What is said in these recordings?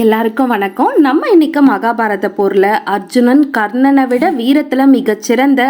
எல்லாருக்கும் வணக்கம். நம்ம இன்னைக்கு மகாபாரத போரில் அர்ஜுனன் கர்ணனை விட வீரத்தில் மிகச்சிறந்த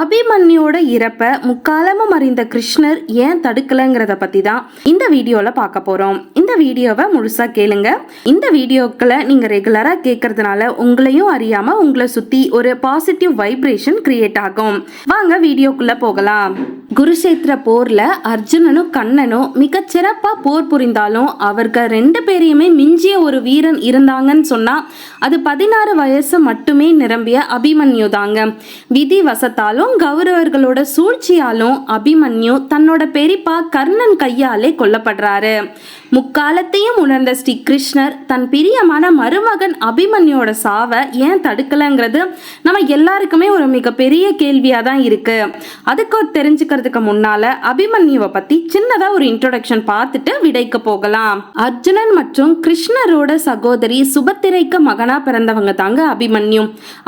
அபிமன்யோட இறப்பை முக்காலமும் அறிந்த கிருஷ்ணர் ஏன் தடுக்கலைங்கிறத பற்றி தான் இந்த வீடியோவில் பார்க்க போகிறோம் இந்த வீடியோவை முழுசாக கேளுங்க. இந்த வீடியோக்களை நீங்கள் ரெகுலராக கேட்கறதுனால உங்களையும் அறியாமல் உங்களை சுற்றி ஒரு பாசிட்டிவ் வைப்ரேஷன் கிரியேட் ஆகும். வாங்க வீடியோக்குள்ளே போகலாம். குருஷேத்திர போர்ல அர்ஜுனனும் கண்ணனும் மிகச்சிறப்பா போர் புரிந்தாலும் அவர்கள் ரெண்டு பேரையுமே மிஞ்சிய ஒரு வீரன் இருந்தாங்கன்னு சொன்னா அது பதினாறு வயசு மட்டுமே நிரம்பிய அபிமன்யு தாங்க. விதி வசத்தாலும் கௌரவர்களோட சூழ்ச்சியாலும் அபிமன்யு தன்னோட பெரியப்பா கர்ணன் கையாலே கொல்லப்படுறாரு. முக்காலத்தையும் உணர்ந்த ஸ்ரீ கிருஷ்ணர் தன் பிரியமான மருமகன் அபிமன்யோட சாவை ஏன் தடுக்கலைங்கிறது நம்ம எல்லாருக்குமே ஒரு மிகப்பெரிய கேள்வியாக தான் இருக்கு. அதுக்கு தெரிஞ்சுக்கிறதுக்கு முன்னால அபிமன்யுவை பத்தி சின்னதா ஒரு இன்ட்ரோடக்ஷன் பார்த்துட்டு விடைக்கு போகலாம். அர்ஜுனன் மற்றும் கிருஷ்ணரோட சகோதரி சுபத்திரைக்கு மகனா பிறந்தவங்க தாங்க அபிமன்யு.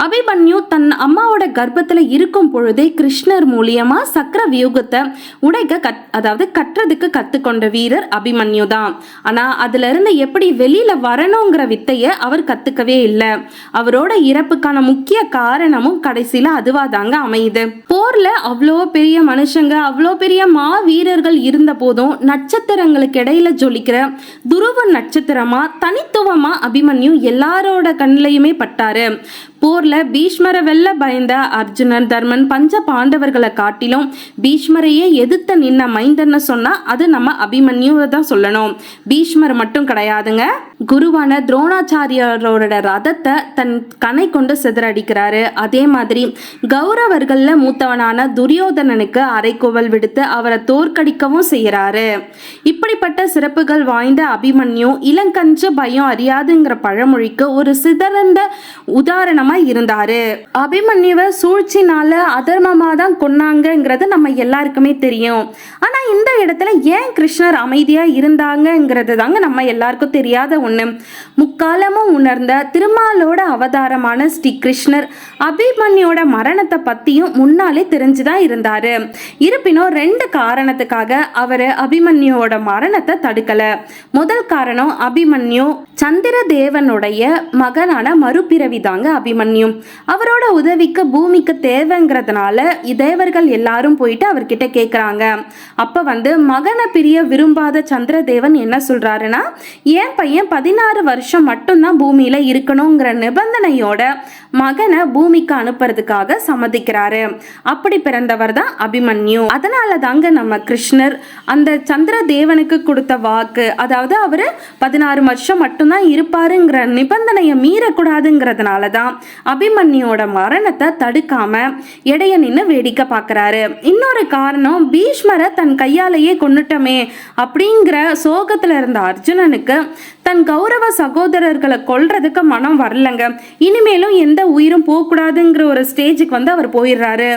அபிமன்யு தன் அம்மாவோட கர்ப்பத்துல இருக்கும் பொழுதே கிருஷ்ணர் மூலியமா சக்கர வியூகத்தை உடைக்க கத் அதாவது கட்டுறதுக்கு கத்துக்கொண்ட வீரர் அபிமன்யு தான் ஆனால் அதிலிருந்து எப்படி வெளியில் வரணுங்கிற வித்தையை அவர் கத்துக்கவே இல்லை. அவரோட இறப்புக்கான முக்கிய காரணமும் கடைசியில் அதுவாக தாங்க அமையுது. போரில் அவ்வளோ பெரிய மனுஷங்க அவ்வளோ பெரிய மா வீரர்கள் இருந்த போதும் நட்சத்திரங்களுக்கு இடையில ஜொலிக்கிற துருவ நட்சத்திரமா தனித்துவமா அபிமன்யு எல்லாரோட கண்ணிலையுமே பட்டாரு. போர்ல பீஷ்மரை வெல்ல பயந்த அர்ஜுனன் தர்மன் பஞ்ச பாண்டவர்களை காட்டிலும் பீஷ்மரையே எதிர்த்து நின்ன மைந்தன்னு சொன்னா அது நம்ம அபிமன்யுவை தான் சொல்லணும். பீஷ்மர் மட்டும் கிடையாதுங்க. குருவான துரோணாச்சாரியரோட ரதத்தை தன் கணை கொண்டு சிதறடிக்கிறாரு. அதே மாதிரி கௌரவர்கள்ல மூத்தவனான துரியோதனனுக்கு அரைக்கோவல் விடுத்து அவரை தோற்கடிக்கவும் செய்யறாரு இப்படிப்பட்ட சிறப்புகள் வாய்ந்த அபிமன்யு இளங்கஞ்ச பயம் அறியாதுங்கிற பழமொழிக்கு ஒரு சிதறந்த உதாரணமா இருந்தாரு. அபிமன்யுவை சூழ்ச்சினால அதர்மமா தான் கொன்னாங்கங்கிறது நம்ம எல்லாருக்குமே தெரியும். ஆனா இந்த இடத்துல ஏன் கிருஷ்ணர் அமைதியா இருந்தாங்கங்கிறது தாங்க நம்ம எல்லாருக்கும் தெரியாத ஒன்று முக்காலமும் உணர்ந்த திருமாலோட அவதாரமான ஸ்ரீ கிருஷ்ணர் அபிமன்யோட மரணத்தை பற்றியும் முன்னாலே தெரிஞ்சுதான் இருந்தாரு. இருப்பினும் ரெண்டு காரணத்துக்காக அவர் அபிமன்யோட மரணத்தை தடுக்கல. முதல் காரணம் அபிமன்யு சந்திர தேவனுடைய மகனான மறுபிறவி தாங்க அபிமன்யு. அவரோட உதவிக்கு பூமிக்கு தேவைங்கிறதுனால தேவர்கள் எல்லாரும் போயிட்டு அவர்கிட்ட கேட்குறாங்க அப்போ வந்து மகனை பிரிய விரும்பாத சந்திரதேவன் என்ன சொல்றாருன்னா என் பையன் பதினாறு வருஷம் மட்டும்தான் பூமியில இருக்கணுங்கிற நிபந்தனையோட மகனை பூமிக்கு அனுப்புறதுக்காக சம்மதிக்கிறாரு. அப்படி பிறந்தவர் தான் அபிமன்யு. அதனால தாங்க நம்ம கிருஷ்ணர் அந்த சந்திர தேவனுக்கு கொடுத்த வாக்கு அதாவது அவரு பதினாறு வருஷம் மட்டும்தான் இருப்பாருங்கிற நிபந்தனையை மீறக்கூடாதுங்கிறதுனால தான் அபிமன்யோட மரணத்தை தடுக்காம இடைய நின்று வேடிக்கை பார்க்கறாரு இன்னொரு காரணம் பீஷ்மரை தன் கையாலேயே கொண்டுட்டோமே அப்படிங்கிற சோகத்துல இருந்த அர்ஜுனனுக்கு தன் கௌரவ சகோதரர்களை கொல்றதுக்கு மனம் வரலங்க. இனிமேலும் எந்த உயிரும் போகக்கூடாதுங்கிற ஒரு ஸ்டேஜுக்கு வந்து அவர் போயிடுறாரு.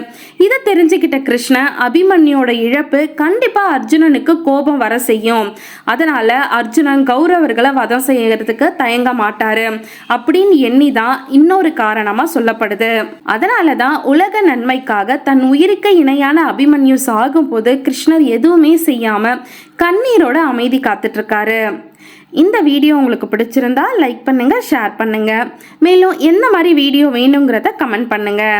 இதை தெரிஞ்சுக்கிட்ட கிருஷ்ண அபிமன்யோட இழப்பு கண்டிப்பா அர்ஜுனனுக்கு கோபம் வர செய்யும். அதனால அர்ஜுனன் கௌரவர்களை வதம் செய்யறதுக்கு தயங்க மாட்டாரு. அப்படின்னு எண்ணி தான் இன்னொரு காரணமா சொல்லப்படுது. அதனால தான் உலக நன்மைக்காக தன் உயிருக்கு இணையான அபிமன்யு சாகும் போது கிருஷ்ணர் எதுவுமே செய்யாம கண்ணீரோட அமைதி காத்துட்டு இருக்காரு. இந்த வீடியோ உங்களுக்கு பிடிச்சிருந்தா லைக் பண்ணுங்கள் ஷேர் பண்ணுங்கள் மேலும் எந்த மாதிரி வீடியோ வேணுங்கிறத கமெண்ட் பண்ணுங்கள்